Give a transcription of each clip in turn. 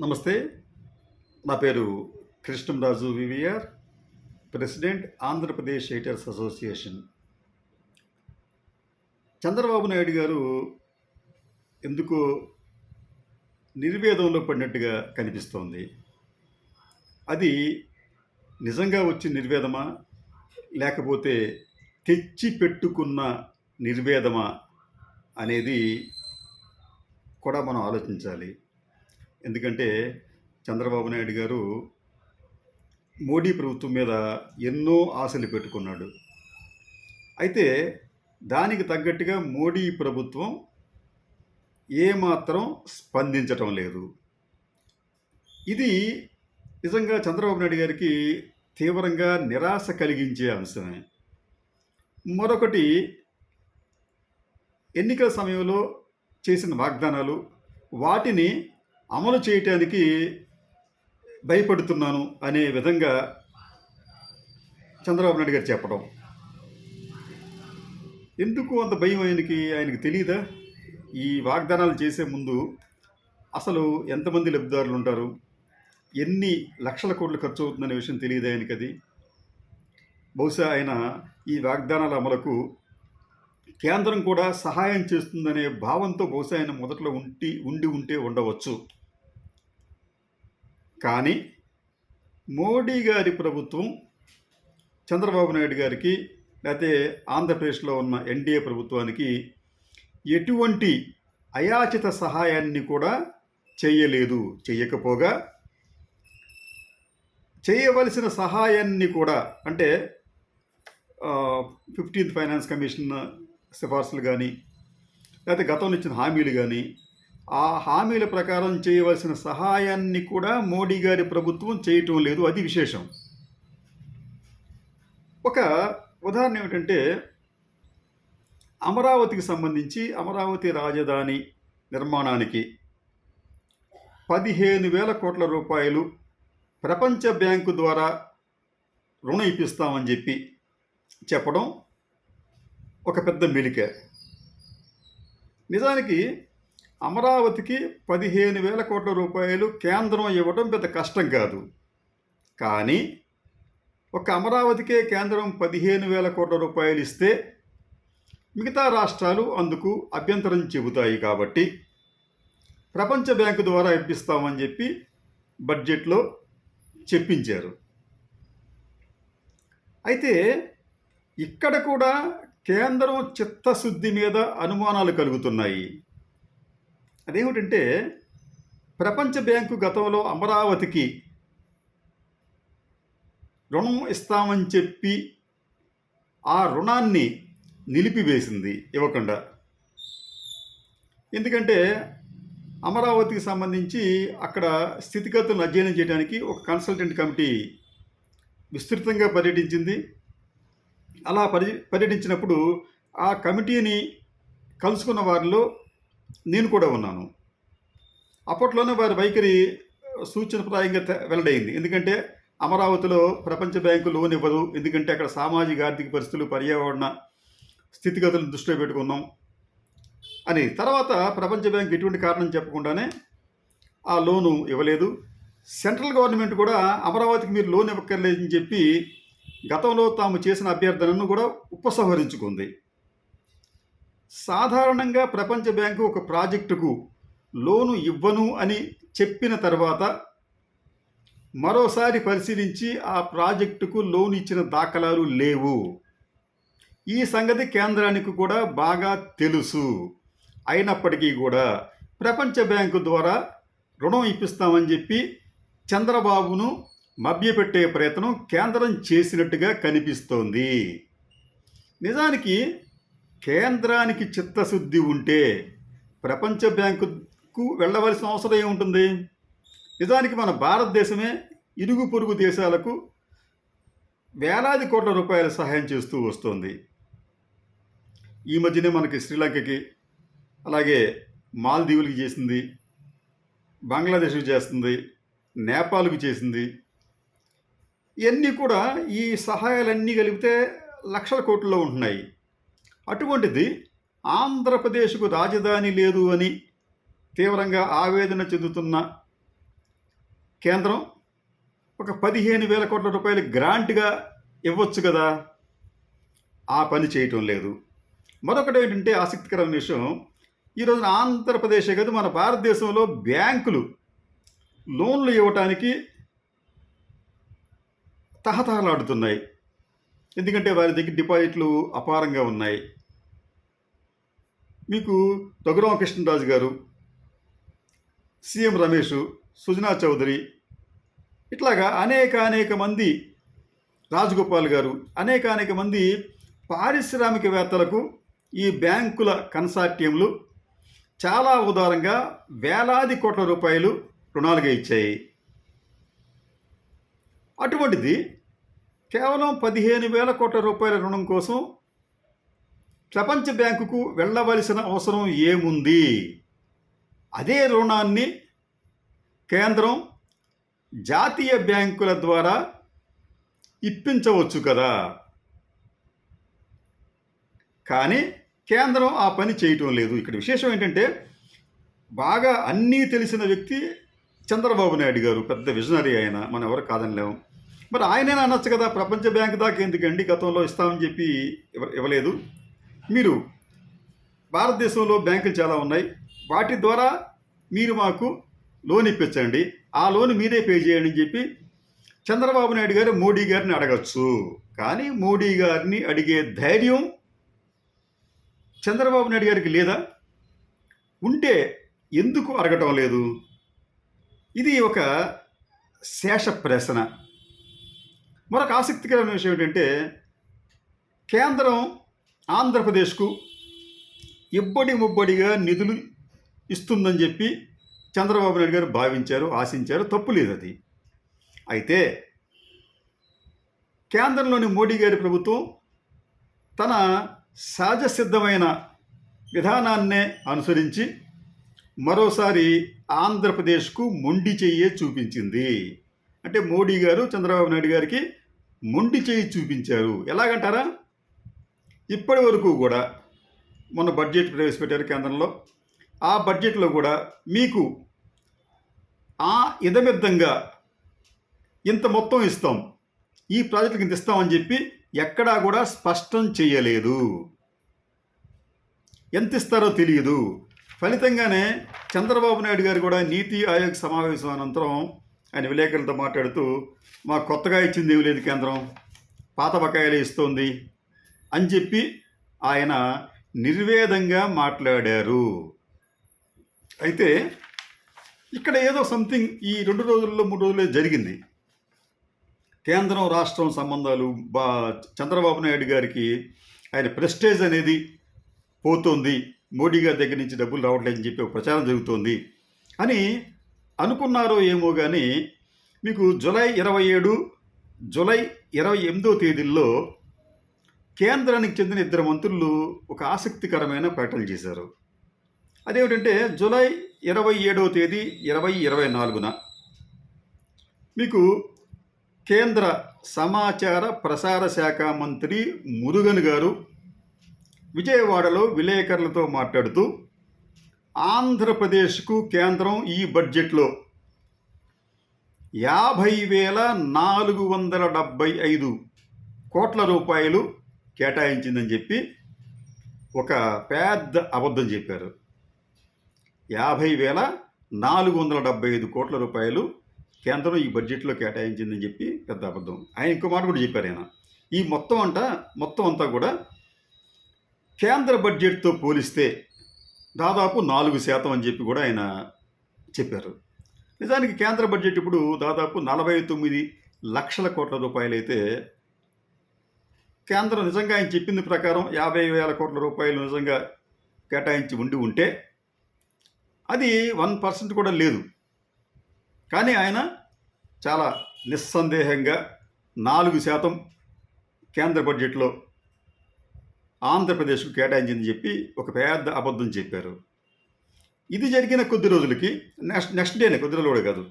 నమస్తే. నా పేరు Krishnamraju VVR president Andhra Pradesh editors association. Chandrababu Naidu garu ఎందుకో నిర్వేదంలో పడినట్టుగా కనిపిస్తోంది. అది నిజంగా వచ్చి నిర్వేదమా? లేకపోతే తెచ్చి పెట్టుకున్న నిర్వేదమా? అనేది కూడా మనం ఆలోచించాలి. ఎందుకంటే చంద్రబాబు నాయుడు గారు మోడీ ప్రభుత్వం మీద ఎన్నో ఆశలు పెట్టుకున్నాడు. అయితే దానికి తగ్గట్టుగా మోడీ ప్రభుత్వం ఏమాత్రం స్పందించటం లేదు. ఇది నిజంగా చంద్రబాబు నాయుడు గారికి తీవ్రంగా నిరాశ కలిగించే అంశమే. మరొకటి ఎన్నికల సమయంలో చేసిన వాగ్దానాలు వాటిని అమలు చేయటానికి భయపడుతున్నాను అనే విధంగా చంద్రబాబు నాయుడు గారు చెప్పడం. ఎందుకు అంత భయం ఆయనకి? ఆయనకి తెలియదా ఈ వాగ్దానాలు చేసే ముందు అసలు ఎంతమంది లబ్ధిదారులు ఉంటారు? ఎన్ని లక్షల కోట్లు ఖర్చు అవుతుందనే విషయం తెలియదు ఆయనకి అది? బహుశా ఆయన ఈ వాగ్దానాల అమలుకు కేంద్రం కూడా సహాయం చేస్తుందనే భావంతో బహుశా ఆయన మొదట్లో ఉంటి ఉండి ఉంటే ఉండవచ్చు. కానీ మోడీ గారి ప్రభుత్వం చంద్రబాబు నాయుడు గారికి లేకపోతే ఆంధ్రప్రదేశ్లో ఉన్న ఎన్డీఏ ప్రభుత్వానికి ఎటువంటి అయాచిత సహాయాన్ని కూడా చేయలేదు. చేయకపోగా చేయవలసిన సహాయాన్ని కూడా అంటే ఫిఫ్టీన్త్ ఫైనాన్స్ కమిషన్ సిఫార్సులు కానీ లేకపోతే గతంలో ఇచ్చిన హామీలు కానీ ఆ హామీల ప్రకారం చేయవలసిన సహాయాన్ని కూడా మోడీ గారి ప్రభుత్వం చేయటం లేదు. అది విశేషం. ఒక ఉదాహరణ ఏమిటంటే అమరావతికి సంబంధించి అమరావతి రాజధాని నిర్మాణానికి పదిహేను వేల కోట్ల రూపాయలు ప్రపంచ బ్యాంకు ద్వారా రుణం ఇప్పిస్తామని చెప్పి చెప్పడం ఒక పెద్ద మెలిక. నిజానికి అమరావతికి పదిహేను వేల కోట్ల రూపాయలు కేంద్రం ఇవ్వడం పెద్ద కష్టం కాదు. కానీ ఒక అమరావతికే కేంద్రం పదిహేను వేల కోట్ల రూపాయలు ఇస్తే మిగతా రాష్ట్రాలు అందుకు అభ్యంతరం చెబుతాయి కాబట్టి ప్రపంచ బ్యాంకు ద్వారా ఇప్పిస్తామని చెప్పి బడ్జెట్లో చెప్పించారు. అయితే ఇక్కడ కూడా కేంద్రం చిత్తశుద్ధి మీద అనుమానాలు కలుగుతున్నాయి. అదేమిటంటే ప్రపంచ బ్యాంకు గతంలో అమరావతికి రుణం ఇస్తామని చెప్పి ఆ రుణాన్ని నిలిపివేసింది ఇవ్వకుండా. ఎందుకంటే అమరావతికి సంబంధించి అక్కడ స్థితిగతులను అధ్యయనం చేయడానికి ఒక కన్సల్టెంట్ కమిటీ విస్తృతంగా పర్యటించింది. అలా పర్య పర్యటించినప్పుడు ఆ కమిటీని కలుసుకున్న వారిలో నేను కూడా ఉన్నాను. అప్పట్లోనే వారి వైఖరి సూచనప్రాయంగా వెల్లడైంది. ఎందుకంటే అమరావతిలో ప్రపంచ బ్యాంకు లోన్ ఇవ్వదు. ఎందుకంటే అక్కడ సామాజిక ఆర్థిక పరిస్థితులు పర్యావరణ స్థితిగతులను దృష్టిలో పెట్టుకున్నాం అని. తర్వాత ప్రపంచ బ్యాంక్ ఎటువంటి కారణం చెప్పకుండానే ఆ లోను ఇవ్వలేదు. సెంట్రల్ గవర్నమెంట్ కూడా అమరావతికి మీరు లోన్ ఇవ్వక్కర్లేదని చెప్పి గతంలో తాము చేసిన అభ్యర్థనను కూడా ఉపసంహరించుకుంది. సాధారణంగా ప్రపంచ బ్యాంకు ఒక ప్రాజెక్టుకు లోను ఇవ్వను అని చెప్పిన తర్వాత మరోసారి పరిశీలించి ఆ ప్రాజెక్టుకు లోన్ ఇచ్చిన దాఖలాలు లేవు. ఈ సంగతి కేంద్రానికి కూడా బాగా తెలుసు. అయినప్పటికీ కూడా ప్రపంచ బ్యాంకు ద్వారా రుణం ఇప్పిస్తామని చెప్పి చంద్రబాబును మభ్యపెట్టే ప్రయత్నం కేంద్రం చేసినట్టుగా కనిపిస్తోంది. నిజానికి కేంద్రానికి చిత్తశుద్ధి ఉంటే ప్రపంచ బ్యాంకుకు వెళ్ళవలసిన అవసరం ఏముంటుంది? నిజానికి మన భారతదేశమే ఇరుగు పొరుగు దేశాలకు వేలాది కోట్ల రూపాయల సహాయం చేస్తూ వస్తుంది. ఈ మధ్యనే మనకి శ్రీలంకకి అలాగే మాల్దీవులకి చేసింది బంగ్లాదేశ్కి చేస్తుంది నేపాల్కి చేసింది. ఇవన్నీ కూడా ఈ సహాయాలన్నీ కలిపితే లక్షల కోట్లలో ఉంటున్నాయి. అటువంటిది ఆంధ్రప్రదేశ్కు రాజధాని లేదు అని తీవ్రంగా ఆవేదన చెందుతున్న కేంద్రం ఒక పదిహేను వేల కోట్ల రూపాయలు గ్రాంట్గా ఇవ్వచ్చు కదా. ఆ పని చేయటం లేదు. మరొకటి ఏంటంటే ఆసక్తికరమైన విషయం. ఈరోజు ఆంధ్రప్రదేశ్ ఆంధ్రప్రదేశే కాదు మన భారతదేశంలో బ్యాంకులు లోన్లు ఇవ్వటానికి తహతహలాడుతున్నాయి. ఎందుకంటే వారి దగ్గర డిపాజిట్లు అపారంగా ఉన్నాయి. మీకు రఘురామ కృష్ణరాజు గారు సీఎం రమేష్ సుజనా చౌదరి ఇట్లాగా అనేక అనేక మంది రాజగోపాల్ గారు అనేక అనేక మంది పారిశ్రామికవేత్తలకు ఈ బ్యాంకుల కన్సార్టియంలు చాలా ఉదారంగా వేలాది కోట్ల రూపాయలు రుణాలుగా ఇచ్చాయి. అటువంటిది కేవలం పదిహేను వేల కోట్ల రూపాయల రుణం కోసం ప్రపంచ బ్యాంకుకు వెళ్ళవలసిన అవసరం ఏముంది? అదే రుణాన్ని కేంద్రం జాతీయ బ్యాంకుల ద్వారా ఇప్పించవచ్చు కదా. కానీ కేంద్రం ఆ పని చేయటం లేదు. ఇక్కడ విశేషం ఏంటంటే బాగా అన్నీ తెలిసిన వ్యక్తి చంద్రబాబు నాయుడు గారు పెద్ద విజనరీ ఆయన మనం ఎవరు కాదనిలేము. మరి ఆయనైనా అనొచ్చు కదా ప్రపంచ బ్యాంక్ దాకా ఎందుకండి గతంలో ఇస్తామని చెప్పి ఇవ్వ ఇవ్వలేదు. మీరు భారతదేశంలో బ్యాంకులు చాలా ఉన్నాయి. వాటి ద్వారా మీరు మాకు లోన్ ఇప్పించండి. ఆ లోన్ మీరే పే చేయండి అని చెప్పి చంద్రబాబు నాయుడు గారు మోడీ గారిని అడగచ్చు. కానీ మోడీ గారిని అడిగే ధైర్యం చంద్రబాబు నాయుడు గారికి లేదా? ఉంటే ఎందుకు అడగటం లేదు? ఇది ఒక శేష ప్రశ్న. మరొక ఆసక్తికరమైన విషయం ఏంటంటే కేంద్రం ఆంధ్రప్రదేశ్కు ఇబ్బడి ముబ్బడిగా నిధులు ఇస్తుందని చెప్పి చంద్రబాబు నాయుడు గారు భావించారు ఆశించారు. తప్పు లేదు అది. అయితే కేంద్రంలోని మోడీ గారి ప్రభుత్వం తన సహజ సిద్ధమైన విధానాన్నే అనుసరించి మరోసారి ఆంధ్రప్రదేశ్కు మొండి చెయ్యే చూపించింది. అంటే మోడీ గారు చంద్రబాబు నాయుడు గారికి మొండి చెయ్యి చూపించారు. ఎలాగంటారా? ఇప్పటి వరకు కూడా మొన్న బడ్జెట్ ప్రవేశపెట్టారు కేంద్రంలో. ఆ బడ్జెట్లో కూడా మీకు ఆ ఇదమిద్దంగా ఇంత మొత్తం ఇస్తాం ఈ ప్రాజెక్టుకి ఇంత ఇస్తామని చెప్పి ఎక్కడా కూడా స్పష్టం చేయలేదు. ఎంత ఇస్తారో తెలియదు. ఫలితంగానే చంద్రబాబు నాయుడు గారు కూడా నీతి ఆయోగ్ సమావేశం అనంతరం ఆయన విలేకరులతో మాట్లాడుతూ మాకు కొత్తగా ఇచ్చింది ఏమి లేదు కేంద్రం. పాత బకాయిలే ఇస్తోంది. అని చెప్పి ఆయన నిర్వేదంగా మాట్లాడారు. అయితే ఇక్కడ ఏదో సంథింగ్ ఈ రెండు రోజుల్లో మూడు రోజుల్లో జరిగింది. కేంద్రం రాష్ట్రం సంబంధాలు బా చంద్రబాబు నాయుడు గారికి ఆయన ప్రెస్టేజ్ అనేది పోతుంది. మోడీ గారి దగ్గర నుంచి డబ్బులు రావట్లేదని చెప్పి ఒక ప్రచారం జరుగుతోంది అని అనుకున్నారో ఏమో కానీ మీకు జులై ఇరవై ఏడు జులై ఇరవై ఎనిమిదో తేదీల్లో కేంద్రానికి చెందిన ఇద్దరు మంత్రులు ఒక ఆసక్తికరమైన ప్రకటన చేశారు. అదేమిటంటే జూలై ఇరవై ఏడవ తేదీ ఇరవై ఇరవై నాలుగున మీకు కేంద్ర సమాచార ప్రసార శాఖ మంత్రి మురుగన్ గారు విజయవాడలో విలేకరులతో మాట్లాడుతూ ఆంధ్రప్రదేశ్కు కేంద్రం ఈ బడ్జెట్లో యాభై వేల నాలుగు వందల డెబ్భై ఐదు కోట్ల రూపాయలు కేటాయించిందని చెప్పి ఒక పెద్ద అబద్ధం చెప్పారు. యాభై వేల నాలుగు వందల డెబ్బై ఐదు కోట్ల రూపాయలు కేంద్రం ఈ బడ్జెట్లో కేటాయించిందని చెప్పి పెద్ద అబద్ధం. ఆయన ఇంకో మాట కూడా చెప్పారు ఆయన. ఈ మొత్తం అంట మొత్తం అంతా కూడా కేంద్ర బడ్జెట్తో పోలిస్తే దాదాపు నాలుగు శాతం అని చెప్పి కూడా ఆయన చెప్పారు. నిజానికి కేంద్ర బడ్జెట్ ఇప్పుడు దాదాపు నలభై తొమ్మిది లక్షల కోట్ల రూపాయలు అయితే కేంద్రం నిజంగా ఆయన చెప్పింది ప్రకారం యాభై వేల కోట్ల రూపాయలు నిజంగా కేటాయించి ఉండి ఉంటే అది వన్ పర్సెంట్ కూడా లేదు. కానీ ఆయన చాలా నిస్సందేహంగా నాలుగు శాతం కేంద్ర బడ్జెట్లో ఆంధ్రప్రదేశ్కు కేటాయించిందని చెప్పి ఒక పెద్ద అబద్ధం చెప్పారు. ఇది జరిగిన కొద్ది రోజులకి నెక్స్ట్ నెక్స్ట్ డేనే కొద్ది రోజులు కూడా కాదు.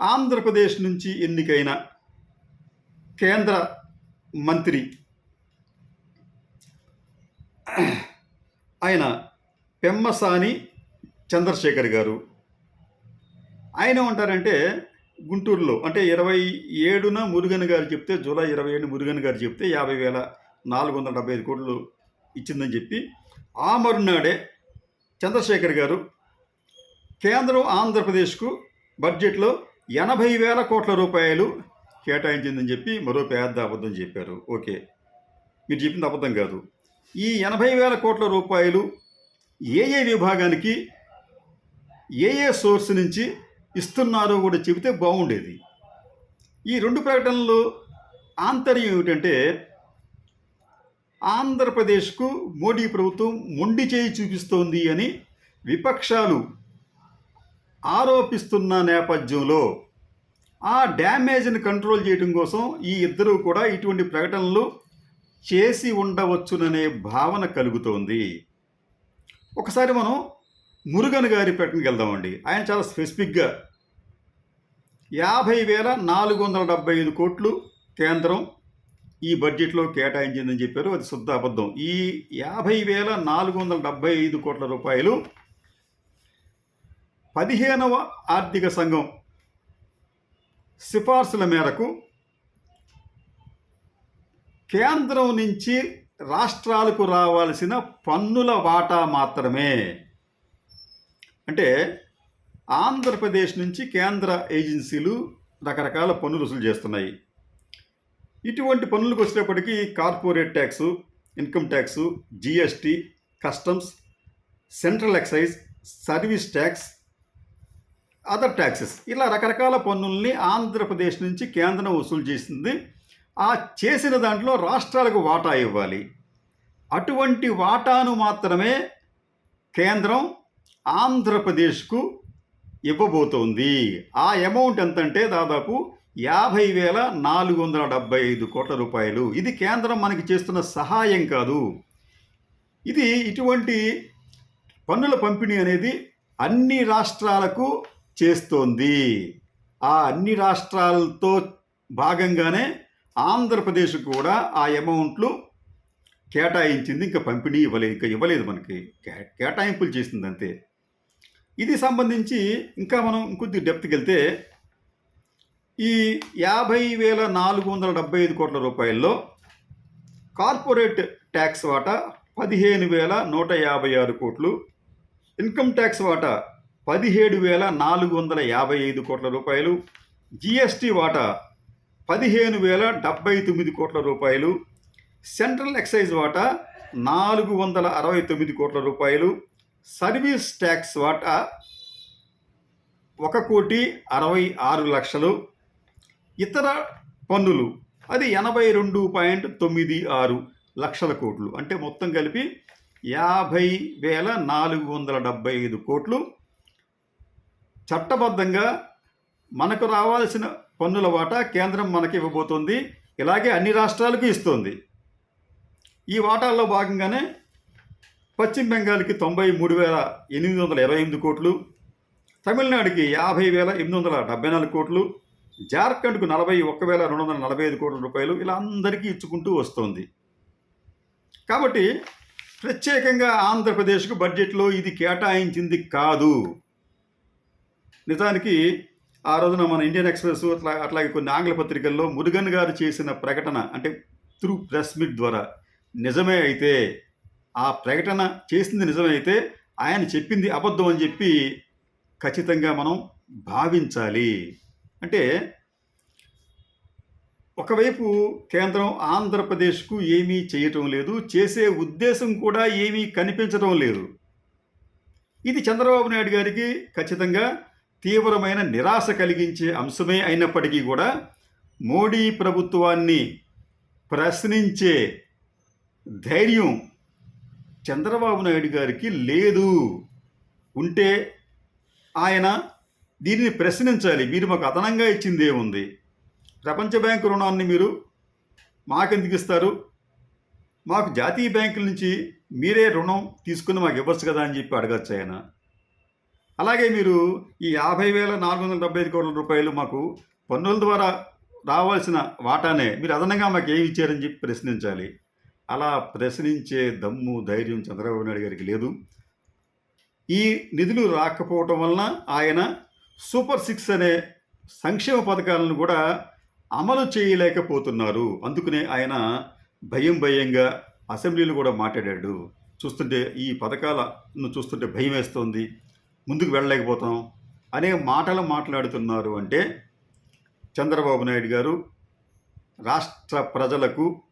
ఆంధ్రప్రదేశ్ నుంచి ఎన్నికైన కేంద్ర మంత్రి. ఆయన పెమ్మసాని చంద్రశేఖర్ గారు. ఆయన ఏమంటారంటే గుంటూరులో అంటే ఇరవై ఏడున మురుగన్ గారు చెప్తే జూలై ఇరవై ఏడు మురుగన్ గారు చెప్తే యాభై వేల నాలుగు వందల డెబ్బై ఐదు కోట్లు ఇచ్చిందని చెప్పి ఆ మరునాడే చంద్రశేఖర్ గారు కేంద్రం ఆంధ్రప్రదేశ్కు బడ్జెట్లో ఎనభై వేల కోట్ల రూపాయలు కేటాయించిందని చెప్పి మరో పెద్ద అబద్ధం చెప్పారు. ఓకే. మీరు చెప్పింది అబద్ధం కాదు. ఈ ఎనభై వేల కోట్ల రూపాయలు ఏ ఏ విభాగానికి ఏ ఏ సోర్స్ నుంచి ఇస్తున్నారో కూడా చెబితే బాగుండేది. ఈ రెండు ప్రకటనలు ఆంతర్యం ఏమిటంటే ఆంధ్రప్రదేశ్కు మోడీ ప్రభుత్వం మొండి చేయి చూపిస్తోంది అని విపక్షాలు ఆరోపిస్తున్న నేపథ్యంలో ఆ డ్యామేజ్ని కంట్రోల్ చేయడం కోసం ఈ ఇద్దరూ కూడా ఇటువంటి ప్రకటనలు చేసి ఉండవచ్చుననే భావన కలుగుతోంది. ఒకసారి మనం మురుగన్ గారి ప్రకటనకి వెళ్దామండి. ఆయన చాలా స్పెసిఫిక్గా యాభై వేల నాలుగు వందల డెబ్బై ఐదు కోట్లు కేంద్రం ఈ బడ్జెట్లో కేటాయించిందని చెప్పారు. అది శుద్ధ అబద్ధం. ఈ యాభై వేల నాలుగు వందల డెబ్బై ఐదు కోట్ల రూపాయలు పదిహేనవ ఆర్థిక సంఘం సిఫార్సుల మేరకు కేంద్రం నుంచి రాష్ట్రాలకు రావాల్సిన పన్నుల వాటా మాత్రమే. అంటే ఆంధ్రప్రదేశ్ నుంచి కేంద్ర ఏజెన్సీలు రకరకాల పన్నులు వసూలు చేస్తున్నాయి. ఇటువంటి పన్నులకు వచ్చేటప్పటికీ corporate tax income tax GST customs central excise service tax other taxes ఇలా రకరకాల పన్నుల్ని ఆంధ్రప్రదేశ్ నుంచి కేంద్రం వసూలు చేసింది. ఆ చేసిన దాంట్లో రాష్ట్రాలకు వాటా ఇవ్వాలి. అటువంటి వాటాను మాత్రమే కేంద్రం ఆంధ్రప్రదేశ్కు ఇవ్వబోతోంది. ఆ అమౌంట్ ఎంతంటే దాదాపు యాభై వేల నాలుగు వందల డెబ్బై ఐదు కోట్ల రూపాయలు. ఇది కేంద్రం మనకి చేస్తున్న సహాయం కాదు. ఇది ఇటువంటి పన్నుల పంపిణీ అనేది అన్ని రాష్ట్రాలకు చేస్తోంది. ఆ అన్ని రాష్ట్రాలతో భాగంగానే ఆంధ్రప్రదేశ్ కూడా ఆ అమౌంట్లు కేటాయించింది. ఇంకా పంపిణీ ఇవ్వలేదు. ఇంకా ఇవ్వలేదు మనకి. కే- కేటాయింపులు చేసింది అంతే. ఇది సంబంధించి ఇంకా మనం ఇంకొద్ది డెప్త్కి వెళ్తే ఈ యాభై వేల నాలుగు వందల డెబ్బై ఐదు కోట్ల రూపాయల్లో కార్పొరేట్ ట్యాక్స్ వాటా పదిహేను వేల నూట యాభై ఆరు కోట్లు. ఇన్కమ్ ట్యాక్స్ వాటా పదిహేడు వేల నాలుగు వందల యాభై ఐదు కోట్ల రూపాయలు. జిఎస్టి వాటా పదిహేను వేల డెబ్బై తొమ్మిది కోట్ల రూపాయలు. సెంట్రల్ ఎక్సైజ్ వాటా నాలుగు వందల అరవై తొమ్మిది కోట్ల రూపాయలు. సర్వీస్ ట్యాక్స్ వాటా ఒక కోటి అరవై ఆరు లక్షలు. ఇతర పన్నులు అది ఎనభై రెండు పాయింట్ తొమ్మిది ఆరు లక్షల కోట్లు. అంటే మొత్తం కలిపి యాభై వేల నాలుగు వందల డెబ్బై ఐదు కోట్లు. చట్టబద్ధంగా మనకు రావాల్సిన పన్నుల వాటా కేంద్రం మనకి ఇవ్వబోతోంది. ఇలాగే అన్ని రాష్ట్రాలకు ఇస్తోంది. ఈ వాటాల్లో భాగంగానే పశ్చిమ బెంగాల్కి తొంభై మూడు వేల ఎనిమిది వందల ఇరవై ఎనిమిది కోట్లు తమిళనాడుకి యాభై వేల ఎనిమిది వందల డెబ్బై నాలుగు కోట్లు జార్ఖండ్కు నలభై ఒక్క వేల రెండు వందల నలభై ఐదు కోట్ల రూపాయలు ఇలా అందరికీ ఇచ్చుకుంటూ వస్తోంది. కాబట్టి ప్రత్యేకంగా ఆంధ్రప్రదేశ్కు బడ్జెట్లో ఇది కేటాయించింది కాదు. నిజానికి ఆ రోజున మన ఇండియన్ ఎక్స్ప్రెస్ అట్లా అట్లాగే కొన్ని ఆంగ్ల పత్రికల్లో మురుగన్ గారు చేసిన ప్రకటన అంటే త్రూ ప్రెస్ మీట్ ద్వారా నిజమే అయితే ఆ ప్రకటన చేసింది నిజమే అయితే ఆయన చెప్పింది అబద్ధం అని చెప్పి ఖచ్చితంగా మనం భావించాలి. అంటే ఒకవైపు కేంద్రం ఆంధ్రప్రదేశ్కు ఏమీ చేయటం లేదు చేసే ఉద్దేశం కూడా ఏమీ కనిపించడం లేదు. ఇది చంద్రబాబు నాయుడు గారికి ఖచ్చితంగా తీవ్రమైన నిరాశ కలిగించే అంశమే అయినప్పటికీ కూడా మోడీ ప్రభుత్వాన్ని ప్రశ్నించే ధైర్యం చంద్రబాబు నాయుడు గారికి లేదు. ఉంటే ఆయన దీనిని ప్రశ్నించాలి. మీరు మాకు అదనంగా ఇచ్చింది ఏముంది ప్రపంచ బ్యాంకు రుణాన్ని మీరు మాకెందుకు ఇస్తారు? మాకు జాతీయ బ్యాంకుల నుంచి మీరే రుణం తీసుకుని మాకు ఇవ్వచ్చు కదా అని చెప్పి అడగచ్చు ఆయన. అలాగే మీరు ఈ యాభై వేల నాలుగు వందల డెబ్బై ఐదు కోట్ల రూపాయలు మాకు పన్నుల ద్వారా రావాల్సిన వాటానే మీరు అదనంగా మాకు ఏమి ఇచ్చారని చెప్పి ప్రశ్నించాలి. అలా ప్రశ్నించే దమ్ము ధైర్యం చంద్రబాబు నాయుడు గారికి లేదు. ఈ నిధులు రాకపోవటం వలన ఆయన సూపర్ సిక్స్ అనే సంక్షేమ పథకాలను కూడా అమలు చేయలేకపోతున్నారు. అందుకనే ఆయన భయం భయంగా అసెంబ్లీలో కూడా మాట్లాడాడు. చూస్తుంటే ఈ పథకాలను చూస్తుంటే భయం వేస్తోంది. ముందుకు వెళ్ళలేకపోతాం అనే మాటలు మాట్లాడుతున్నారు అంటే చంద్రబాబు నాయుడు గారు రాష్ట్ర ప్రజలకు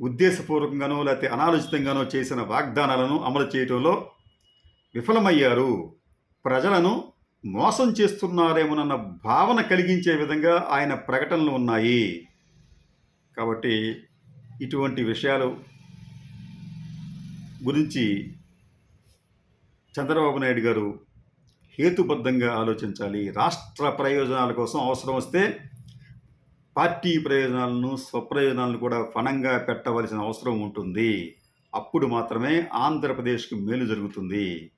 ఉద్దేశపూర్వకంగానో లేకపోతే అనాలోచితంగానో చేసిన వాగ్దానాలను అమలు చేయడంలో విఫలమయ్యారు. ప్రజలను మోసం చేస్తున్నారేమోనన్న భావన కలిగించే విధంగా ఆయన ప్రకటనలు ఉన్నాయి. కాబట్టి ఇటువంటి విషయాలు గురించి చంద్రబాబు నాయుడు గారు హేతుబద్ధంగా ఆలోచించాలి. రాష్ట్ర ప్రయోజనాల కోసం అవసరం వస్తే పార్టీ ప్రయోజనాలను స్వప్రయోజనాలను కూడా ఫణంగా పెట్టవలసిన అవసరం ఉంటుంది. అప్పుడు మాత్రమే ఆంధ్రప్రదేశ్కి మేలు జరుగుతుంది.